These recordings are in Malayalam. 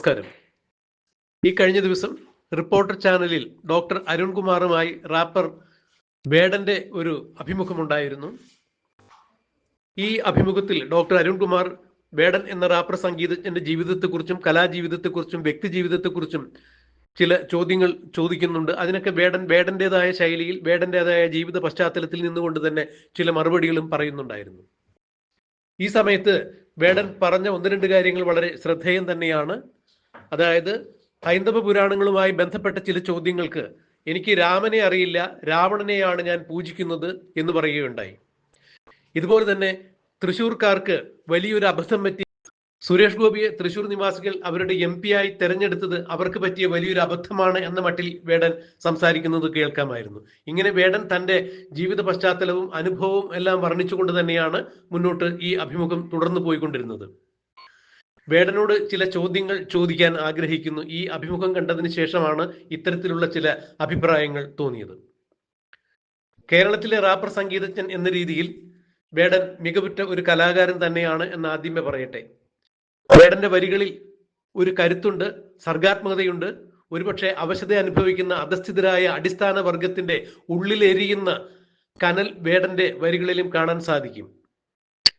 നമസ്കാരം. ഈ കഴിഞ്ഞ ദിവസം റിപ്പോർട്ടർ ചാനലിൽ ഡോക്ടർ അരുൺകുമാറുമായി റാപ്പർ വേടന്റെ ഒരു അഭിമുഖമുണ്ടായിരുന്നു. ഈ അഭിമുഖത്തിൽ ഡോക്ടർ അരുൺകുമാർ വേടൻ എന്ന റാപ്പർ സംഗീതജ്ഞന്റെ ജീവിതത്തെക്കുറിച്ചും കലാജീവിതത്തെക്കുറിച്ചും വ്യക്തി ജീവിതത്തെക്കുറിച്ചും ചില ചോദ്യങ്ങൾ ചോദിക്കുന്നുണ്ട്. അതിനൊക്കെ വേടൻ വേടന്റേതായ ശൈലിയിൽ വേടന്റേതായ ജീവിത പശ്ചാത്തലത്തിൽ നിന്നുകൊണ്ട് തന്നെ ചില മറുപടികളും പറയുന്നുണ്ടായിരുന്നു. ഈ സമയത്ത് വേടൻ പറഞ്ഞ ഒന്ന് രണ്ട് കാര്യങ്ങൾ വളരെ ശ്രദ്ധേയം തന്നെയാണ്. അതായത് ഹൈന്ദവ പുരാണങ്ങളുമായി ബന്ധപ്പെട്ട ചില ചോദ്യങ്ങൾക്ക് എനിക്ക് രാമനെ അറിയില്ല രാവണനെയാണ് ഞാൻ പൂജിക്കുന്നത് എന്ന് പറയുകയുണ്ടായി. ഇതുപോലെ തന്നെ തൃശൂർക്കാർക്ക് വലിയൊരു അബദ്ധം പറ്റി. സുരേഷ് ഗോപിയെ തൃശൂർ നിവാസികൾ അവരുടെ എം പി ആയി തെരഞ്ഞെടുത്തത് അവർക്ക് പറ്റിയ വലിയൊരു അബദ്ധമാണ് എന്ന മട്ടിൽ വേടൻ സംസാരിക്കുന്നത് കേൾക്കാമായിരുന്നു. ഇങ്ങനെ വേടൻ തന്റെ ജീവിത പശ്ചാത്തലവും അനുഭവവും എല്ലാം വർണിച്ചുകൊണ്ട് തന്നെയാണ് മുന്നോട്ട് ഈ അഭിമുഖം തുടർന്നു പോയിക്കൊണ്ടിരുന്നത്. വേടനോട് ചില ചോദ്യങ്ങൾ ചോദിക്കാൻ ആഗ്രഹിക്കുന്നു. ഈ അഭിമുഖം കണ്ടതിന് ശേഷമാണ് ഇത്തരത്തിലുള്ള ചില അഭിപ്രായങ്ങൾ തോന്നിയത്. കേരളത്തിലെ റാപ്പർ സംഗീതജ്ഞൻ എന്ന രീതിയിൽ വേടൻ മികവുറ്റ ഒരു കലാകാരൻ തന്നെയാണ് എന്ന് ആദ്യമേ പറയട്ടെ. വേടന്റെ വരികളിൽ ഒരു കരുത്തുണ്ട് സർഗാത്മകതയുണ്ട്. ഒരുപക്ഷെ അവശത അനുഭവിക്കുന്ന അധസ്ഥിതരായ അടിസ്ഥാന വർഗത്തിന്റെ ഉള്ളിലെരിയുന്ന കനൽ വേടന്റെ വരികളിലും കാണാൻ സാധിക്കും.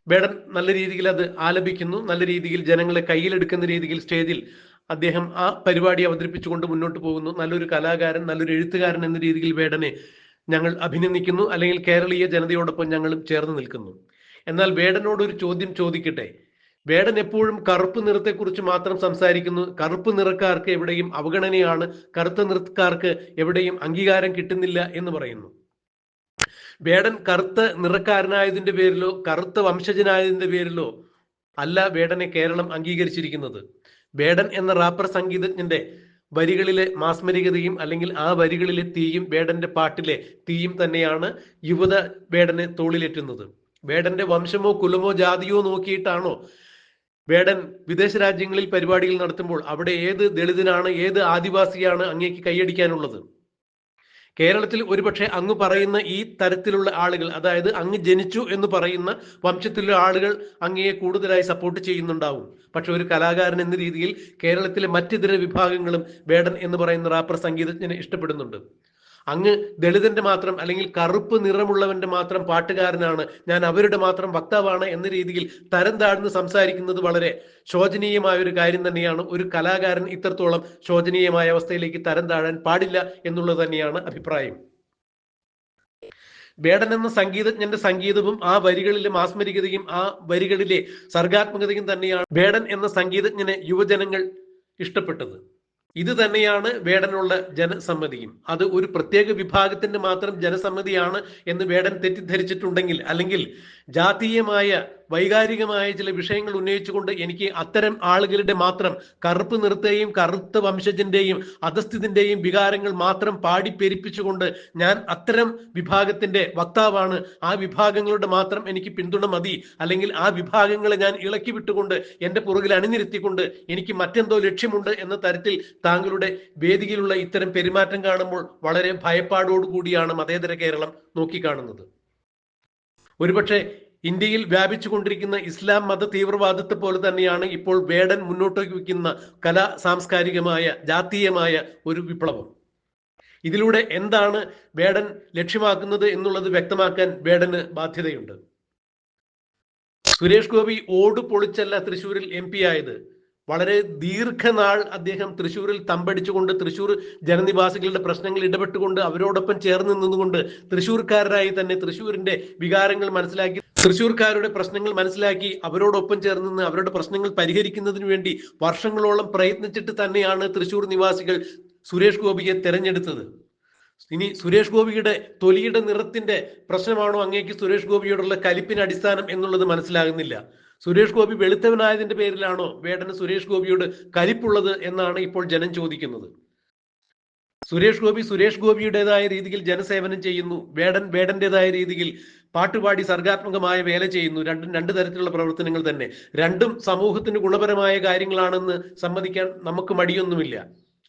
വേടൻ നല്ല രീതിയിൽ അത് ആലപിക്കുന്നു നല്ല രീതിയിൽ ജനങ്ങളെ കയ്യിലെടുക്കുന്ന രീതിയിൽ സ്റ്റേജിൽ അദ്ദേഹം ആ പരിപാടി അവതരിപ്പിച്ചുകൊണ്ട് മുന്നോട്ട് പോകുന്നു. നല്ലൊരു കലാകാരൻ നല്ലൊരു എഴുത്തുകാരൻ എന്ന രീതിയിൽ വേടനെ ഞങ്ങൾ അഭിനന്ദിക്കുന്നു. അല്ലെങ്കിൽ കേരളീയ ജനതയോടൊപ്പം ഞങ്ങളും ചേർന്ന് നിൽക്കുന്നു. എന്നാൽ വേടനോട് ഒരു ചോദ്യം ചോദിക്കട്ടെ? വേടൻ എപ്പോഴും കറുപ്പ് നിറത്തെക്കുറിച്ച് മാത്രം സംസാരിക്കുന്നു. കറുപ്പ് നിറക്കാർക്ക് എവിടെയും അവഗണനയാണ്. കറുത്ത നിറക്കാർക്ക് എവിടെയും അംഗീകാരം കിട്ടുന്നില്ല എന്ന് പറയുന്നു. വേടൻ കറുത്ത നിറക്കാരനായതിന്റെ പേരിലോ കറുത്ത വംശജനായതിന്റെ പേരിലോ അല്ല വേടനെ കേരളം അംഗീകരിച്ചിരിക്കുന്നത്. വേടൻ എന്ന റാപ്പർ സംഗീതജ്ഞന്റെ വരികളിലെ മാസ്മരികതയും അല്ലെങ്കിൽ ആ വരികളിലെ തീയും വേടന്റെ പാട്ടിലെ തീയും തന്നെയാണ് യുവത വേടനെ തോളിലേറ്റുന്നത്. വേടന്റെ വംശമോ കുലമോ ജാതിയോ നോക്കിയിട്ടാണോ വേടൻ വിദേശ രാജ്യങ്ങളിൽ പരിപാടികൾ നടത്തുമ്പോൾ അവിടെ ഏത് ദളിതനാണ് ഏത് ആദിവാസിയാണ് അങ്ങേക്ക് കൈയടിക്കാനുള്ളത്? കേരളത്തിൽ ഒരുപക്ഷെ അങ്ങ് പറയുന്ന ഈ തരത്തിലുള്ള ആളുകൾ അതായത് അങ്ങ് ജനിച്ചു എന്ന് പറയുന്ന വംശത്തിലുള്ള ആളുകൾ അങ്ങയെ കൂടുതലായി സപ്പോർട്ട് ചെയ്യുന്നുണ്ടാവും. പക്ഷെ ഒരു കലാകാരൻ എന്ന രീതിയിൽ കേരളത്തിലെ മറ്റിതര വിഭാഗങ്ങളും വേടൻ എന്ന് പറയുന്ന റാപ്പർ സംഗീതജ്ഞനെ ഇഷ്ടപ്പെടുന്നുണ്ട്. അങ്ങ് ദളിതന്റെ മാത്രം അല്ലെങ്കിൽ കറുപ്പ് നിറമുള്ളവന്റെ മാത്രം പാട്ടുകാരനാണ്. ഞാൻ അവരുടെ മാത്രം വക്താവാണ് എന്ന രീതിയിൽ തരം താഴ്ന്ന് സംസാരിക്കുന്നത് വളരെ ശോചനീയമായ ഒരു കാര്യം തന്നെയാണ്. ഒരു കലാകാരൻ ഇത്രത്തോളം ശോചനീയമായ അവസ്ഥയിലേക്ക് തരം താഴാൻ പാടില്ല എന്നുള്ളത് തന്നെയാണ് അഭിപ്രായം. വേടൻ എന്ന സംഗീതജ്ഞന്റെ സംഗീതവും ആ വരികളിലെ മാസ്മരികതയും ആ വരികളിലെ സർഗാത്മകതയും തന്നെയാണ് വേടൻ എന്ന സംഗീതജ്ഞനെ യുവജനങ്ങൾ ഇഷ്ടപ്പെട്ടത്. ഇത് തന്നെയാണ് വേടനുള്ള ജനസമ്മതിയും. അത് ഒരു പ്രത്യേക വിഭാഗത്തിന്റെ മാത്രം ജനസമ്മതിയാണ് എന്ന് വേടൻ തെറ്റിദ്ധരിച്ചിട്ടുണ്ടെങ്കിൽ അല്ലെങ്കിൽ ജാതീയമായ വൈകാരികമായ ചില വിഷയങ്ങൾ ഉന്നയിച്ചുകൊണ്ട് എനിക്ക് അത്തരം ആളുകളുടെ മാത്രം കറുപ്പ് നിറത്തെയും കറുത്ത വംശജന്റെയും അധസ്ഥിതിന്റെയും വികാരങ്ങൾ മാത്രം പാടിപ്പെരിപ്പിച്ചുകൊണ്ട് ഞാൻ അത്തരം വിഭാഗത്തിന്റെ വക്താവാണ്. ആ വിഭാഗങ്ങളുടെ മാത്രം എനിക്ക് പിന്തുണ മതി. അല്ലെങ്കിൽ ആ വിഭാഗങ്ങളെ ഞാൻ ഇളക്കി വിട്ടുകൊണ്ട് എന്റെ പുറകിൽ അണിനിരത്തിക്കൊണ്ട് എനിക്ക് മറ്റെന്തോ ലക്ഷ്യമുണ്ട് എന്ന തരത്തിൽ താങ്കളുടെ വേദിയിലുള്ള ഇത്തരം പെരുമാറ്റം കാണുമ്പോൾ വളരെ ഭയപ്പാടോടുകൂടിയാണ് മതേതര കേരളം നോക്കിക്കാണുന്നത്. ഒരുപക്ഷെ ഇന്ത്യയിൽ വ്യാപിച്ചുകൊണ്ടിരിക്കുന്ന ഇസ്ലാം മത തീവ്രവാദത്തെ പോലെ തന്നെയാണ് ഇപ്പോൾ വേടൻ മുന്നോട്ട് വയ്ക്കുന്ന കലാ സാംസ്കാരികമായ ജാതീയമായ ഒരു വിപ്ലവം. ഇതിലൂടെ എന്താണ് വേടൻ ലക്ഷ്യമാക്കുന്നത് എന്നുള്ളത് വ്യക്തമാക്കാൻ വേടന് ബാധ്യതയുണ്ട്. സുരേഷ് ഗോപി ഓട് പൊളിച്ചല്ല തൃശൂരിൽ എം പി ആയത്. വളരെ ദീർഘനാൾ അദ്ദേഹം തൃശ്ശൂരിൽ തമ്പടിച്ചുകൊണ്ട് തൃശ്ശൂർ ജനനിവാസികളുടെ പ്രശ്നങ്ങൾ ഇടപെട്ടുകൊണ്ട് അവരോടൊപ്പം ചേർന്ന് നിന്നുകൊണ്ട് തൃശ്ശൂർക്കാരായി തന്നെ തൃശ്ശൂരിന്റെ വികാരങ്ങൾ മനസ്സിലാക്കി തൃശ്ശൂർക്കാരുടെ പ്രശ്നങ്ങൾ മനസ്സിലാക്കി അവരോടൊപ്പം ചേർന്ന് നിന്ന് അവരുടെ പ്രശ്നങ്ങൾ പരിഹരിക്കുന്നതിന് വേണ്ടി വർഷങ്ങളോളം പ്രയത്നിച്ചിട്ട് തന്നെയാണ് തൃശ്ശൂർ നിവാസികൾ സുരേഷ് ഗോപിയെ തെരഞ്ഞെടുത്തത്. ഇനി സുരേഷ് ഗോപിയുടെ തൊലിയുടെ നിറത്തിന്റെ പ്രശ്നമാണോ അങ്ങേക്ക് സുരേഷ് ഗോപിയോടുള്ള കലിപ്പിന് അടിസ്ഥാനം എന്നുള്ളത് മനസ്സിലാകുന്നില്ല. സുരേഷ് ഗോപി വെളുത്തവനായതിന്റെ പേരിലാണോ വേടന് സുരേഷ് ഗോപിയോട് കലിപ്പുള്ളത് എന്നാണ് ഇപ്പോൾ ജനം ചോദിക്കുന്നത്. സുരേഷ് ഗോപി സുരേഷ് ഗോപിയുടേതായ രീതിയിൽ ജനസേവനം ചെയ്യുന്നു. വേടൻ വേടന്റേതായ രീതിയിൽ പാട്ടുപാടി സർഗാത്മകമായ വേല ചെയ്യുന്നു. രണ്ടും രണ്ട് തരത്തിലുള്ള പ്രവർത്തനങ്ങൾ തന്നെ. രണ്ടും സമൂഹത്തിന് ഗുണപരമായ കാര്യങ്ങളാണെന്ന് സമ്മതിക്കാൻ നമുക്ക് മടിയൊന്നുമില്ല.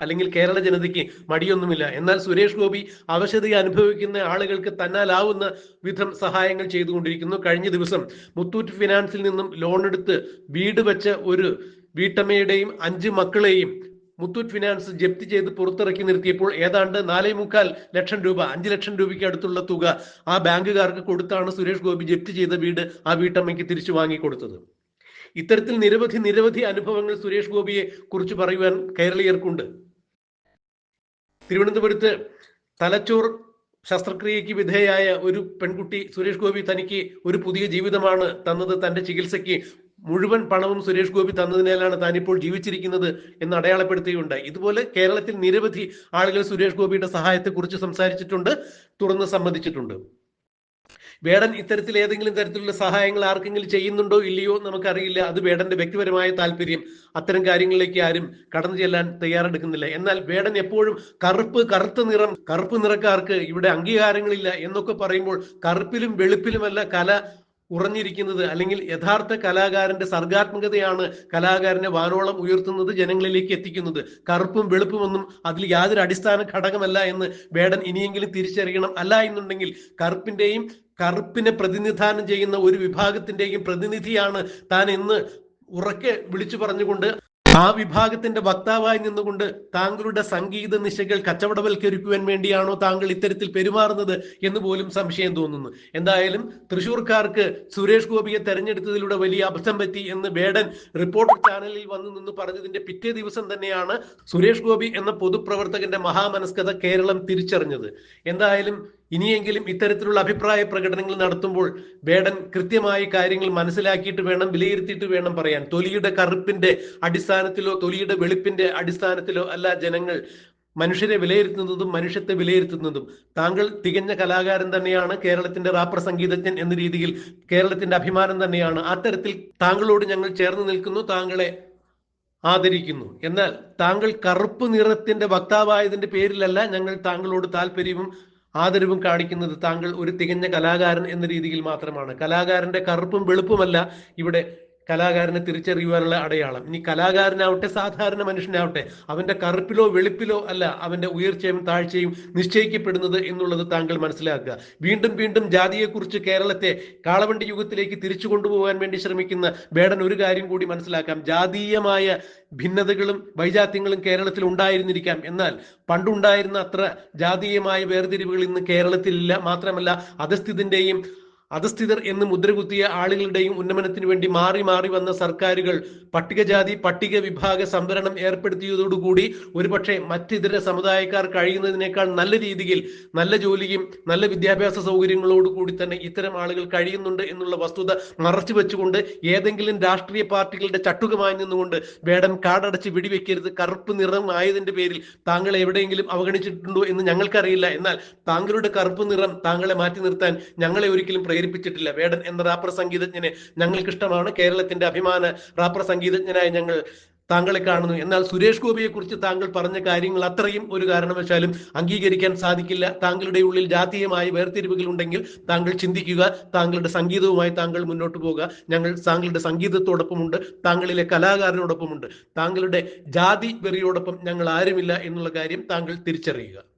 അല്ലെങ്കിൽ കേരള ജനതയ്ക്ക് മടിയൊന്നുമില്ല. എന്നാൽ സുരേഷ് ഗോപി അവശത അനുഭവിക്കുന്ന ആളുകൾക്ക് തന്നാലാവുന്ന വിധം സഹായങ്ങൾ ചെയ്തുകൊണ്ടിരിക്കുന്നു. കഴിഞ്ഞ ദിവസം മുത്തൂറ്റ് ഫിനാൻസിൽ നിന്നും ലോൺ എടുത്ത് വീട് വെച്ച ഒരു വീട്ടമ്മയുടെയും അഞ്ച് മക്കളെയും മുത്തൂറ്റ് ഫിനാൻസ് ജപ്തി ചെയ്ത് പുറത്തിറക്കി നിർത്തിയപ്പോൾ ഏതാണ്ട് നാലേ മുക്കാൽ ലക്ഷം രൂപ അഞ്ച് ലക്ഷം രൂപയ്ക്ക് അടുത്തുള്ള തുക ആ ബാങ്കുകാർക്ക് കൊടുത്താണ് സുരേഷ് ഗോപി ജപ്തി ചെയ്ത വീട് ആ വീട്ടമ്മയ്ക്ക് തിരിച്ചു വാങ്ങിക്കൊടുത്തത്. ഇത്തരത്തിൽ നിരവധി നിരവധി അനുഭവങ്ങൾ സുരേഷ് ഗോപിയെ കുറിച്ച് പറയുവാൻ കേരളീയർക്കുണ്ട്. തിരുവനന്തപുരത്ത് തലച്ചോർ ശസ്ത്രക്രിയയ്ക്ക് വിധേയായ ഒരു പെൺകുട്ടി സുരേഷ് ഗോപി തനിക്ക് ഒരു പുതിയ ജീവിതമാണ് തന്നത്. തന്റെ ചികിത്സയ്ക്ക് മുഴുവൻ പണവും സുരേഷ് ഗോപി തന്നതിനാലാണ് താനിപ്പോൾ ജീവിച്ചിരിക്കുന്നത് എന്ന് അടയാളപ്പെടുത്തുകയുണ്ടായി. ഇതുപോലെ കേരളത്തിൽ നിരവധി ആളുകൾ സുരേഷ് ഗോപിയുടെ സഹായത്തെക്കുറിച്ച് സംസാരിച്ചിട്ടുണ്ട് തുറന്ന് സമ്മതിച്ചിട്ടുണ്ട്. വേടൻ ഇത്തരത്തിൽ ഏതെങ്കിലും തരത്തിലുള്ള സഹായങ്ങൾ ആർക്കെങ്കിലും ചെയ്യുന്നുണ്ടോ ഇല്ലയോ നമുക്കറിയില്ല. അത് വേടന്റെ വ്യക്തിപരമായ താല്പര്യം. അത്തരം കാര്യങ്ങളിലേക്ക് ആരും കടന്നു ചെല്ലാൻ തയ്യാറെടുക്കുന്നില്ല. എന്നാൽ വേടൻ എപ്പോഴും കറുപ്പ് കറുത്ത നിറം കറുപ്പ് നിറക്കാർക്ക് ഇവിടെ അംഗീകാരങ്ങളില്ല എന്നൊക്കെ പറയുമ്പോൾ കറുപ്പിലും വെളുപ്പിലുമല്ല കല ഉറഞ്ഞിരിക്കുന്നത് അല്ലെങ്കിൽ യഥാർത്ഥ കലാകാരന്റെ സർഗാത്മകതയാണ് കലാകാരനെ വാനോളം ഉയർത്തുന്നത് ജനങ്ങളിലേക്ക് എത്തിക്കുന്നത്. കറുപ്പും വെളുപ്പുമൊന്നും അതിൽ യാതൊരു അടിസ്ഥാന ഘടകമല്ല എന്ന് വേടൻ ഇനിയെങ്കിലും തിരിച്ചറിയണം. അല്ല എന്നുണ്ടെങ്കിൽ കറുപ്പിന്റെയും കറുപ്പിനെ പ്രതിനിധാനം ചെയ്യുന്ന ഒരു വിഭാഗത്തിന്റെയും പ്രതിനിധിയാണ് താൻ ഇന്ന് ഉറക്കെ വിളിച്ചു പറഞ്ഞുകൊണ്ട് ആ വിഭാഗത്തിന്റെ വക്താവായി നിന്നുകൊണ്ട് താങ്കളുടെ സംഗീത നിശകൾ കച്ചവടവൽക്കരിക്കുവാൻ വേണ്ടിയാണോ താങ്കൾ ഇത്തരത്തിൽ പെരുമാറുന്നത് എന്ന് പോലും സംശയം തോന്നുന്നു. എന്തായാലും തൃശൂർക്കാർക്ക് സുരേഷ് ഗോപിയെ തെരഞ്ഞെടുത്തതിലൂടെ വലിയ അബദ്ധം പറ്റി എന്ന് വേടൻ റിപ്പോർട്ടർ ചാനലിൽ വന്നു നിന്ന് പറഞ്ഞതിന്റെ പിറ്റേ ദിവസം തന്നെയാണ് സുരേഷ് ഗോപി എന്ന പൊതുപ്രവർത്തകന്റെ മഹാമനസ്കത കേരളം തിരിച്ചറിഞ്ഞത്. എന്തായാലും ഇനിയെങ്കിലും ഇത്തരത്തിലുള്ള അഭിപ്രായ പ്രകടനങ്ങൾ നടത്തുമ്പോൾ വേടൻ കൃത്യമായി കാര്യങ്ങൾ മനസ്സിലാക്കിയിട്ട് വേണം വിലയിരുത്തിയിട്ട് വേണം പറയാൻ. തൊലിയുടെ കറുപ്പിന്റെ അടിസ്ഥാനത്തിലോ തൊലിയുടെ വെളുപ്പിന്റെ അടിസ്ഥാനത്തിലോ അല്ല ജനങ്ങൾ മനുഷ്യരെ വിലയിരുത്തുന്നതും മനുഷ്യത്തെ വിലയിരുത്തുന്നതും. താങ്കൾ തികഞ്ഞ കലാകാരൻ തന്നെയാണ് കേരളത്തിന്റെ റാപ്പർ സംഗീതജ്ഞൻ എന്ന രീതിയിൽ കേരളത്തിന്റെ അഭിമാനം തന്നെയാണ്. അത്തരത്തിൽ താങ്കളോട് ഞങ്ങൾ ചേർന്ന് നിൽക്കുന്നു താങ്കളെ ആദരിക്കുന്നു. എന്നാൽ താങ്കൾ കറുപ്പ് നിറത്തിന്റെ വക്താവായതിന്റെ പേരിലല്ല ഞങ്ങൾ താങ്കളോട് താല്പര്യവും ആദരവും കാണിക്കുന്നത് താങ്കൾ ഒരു തികഞ്ഞ കലാകാരൻ എന്ന രീതിയിൽ മാത്രമാണ്. കലാകാരന്റെ കറുപ്പും വെളുപ്പുമല്ല ഇവിടെ കലാകാരനെ തിരിച്ചറിയുവാനുള്ള അടയാളം. ഇനി കലാകാരനാവട്ടെ സാധാരണ മനുഷ്യനാവട്ടെ അവന്റെ കറുപ്പിലോ വെളുപ്പിലോ അല്ല അവന്റെ ഉയർച്ചയും താഴ്ചയും നിശ്ചയിക്കപ്പെടുന്നത് എന്നുള്ളത് താങ്കൾ മനസ്സിലാക്കുക. വീണ്ടും വീണ്ടും ജാതിയെക്കുറിച്ച് കേരളത്തെ കാളവണ്ടി യുഗത്തിലേക്ക് തിരിച്ചു കൊണ്ടുപോകാൻ വേണ്ടി ശ്രമിക്കുന്ന ബേഡൻ ഒരു കാര്യം കൂടി മനസ്സിലാക്കാം. ജാതീയമായ ഭിന്നതകളും വൈജാത്യങ്ങളും കേരളത്തിൽ ഉണ്ടായിരുന്നിരിക്കാം. എന്നാൽ പണ്ടുണ്ടായിരുന്ന അത്ര ജാതീയമായ വേർതിരിവുകൾ ഇന്ന് കേരളത്തിലില്ല. മാത്രമല്ല അധസ്ഥിതിന്റെയും അധസ്ഥിതർ എന്ന് മുദ്രകുത്തിയ ആളുകളുടെയും ഉന്നമനത്തിന് വേണ്ടി മാറി മാറി വന്ന സർക്കാരുകൾ പട്ടികജാതി പട്ടിക വിഭാഗ സംവരണം ഏർപ്പെടുത്തിയതോടുകൂടി ഒരുപക്ഷെ മറ്റിതര സമുദായക്കാർ കഴിയുന്നതിനേക്കാൾ നല്ല രീതിയിൽ നല്ല ജോലിയും നല്ല വിദ്യാഭ്യാസ സൗകര്യങ്ങളോടുകൂടി തന്നെ ഇത്തരം ആളുകൾ കഴിയുന്നുണ്ട് എന്നുള്ള വസ്തുത മറച്ചു വെച്ചുകൊണ്ട് ഏതെങ്കിലും രാഷ്ട്രീയ പാർട്ടികളുടെ ചട്ടുകമായി നിന്നുകൊണ്ട് വേടം കാടടച്ച് വെടിവെക്കരുത് കറുപ്പ് നിറം ആയതിന്റെ പേരിൽ താങ്കൾ എവിടെയെങ്കിലും അവഗണിച്ചിട്ടുണ്ടോ എന്ന് ഞങ്ങൾക്കറിയില്ല. എന്നാൽ താങ്കളുടെ കറുപ്പ് നിറം താങ്കളെ മാറ്റി നിർത്താൻ ഞങ്ങളെ ഒരിക്കലും പ്രേരിപ്പിച്ചിട്ടില്ല വേടൻ എന്ന റാപ്പർ സംഗീതജ്ഞനെ ഞങ്ങൾക്ക് ഇഷ്ടമാണ് കേരളത്തിന്റെ അഭിമാന റാപ്പർ സംഗീതജ്ഞനായി ഞങ്ങൾ താങ്കളെ കാണുന്നു. എന്നാൽ സുരേഷ് ഗോപിയെ കുറിച്ച് താങ്കൾ പറഞ്ഞ കാര്യങ്ങൾ അത്രയും ഒരു കാരണവശാലും അംഗീകരിക്കാൻ സാധിക്കില്ല. താങ്കളുടെ ഉള്ളിൽ ജാതീയമായ വേർതിരിവുകൾ ഉണ്ടെങ്കിൽ താങ്കൾ ചിന്തിക്കുക. താങ്കളുടെ സംഗീതവുമായി താങ്കൾ മുന്നോട്ട് പോകുക ഞങ്ങൾ താങ്കളുടെ സംഗീതത്തോടൊപ്പമുണ്ട്. താങ്കളിലെ കലാകാരനോടൊപ്പമുണ്ട്. താങ്കളുടെ ജാതി വെറിയോടൊപ്പം ഞങ്ങൾ ആരുമില്ല എന്നുള്ള കാര്യം താങ്കൾ തിരിച്ചറിയുക.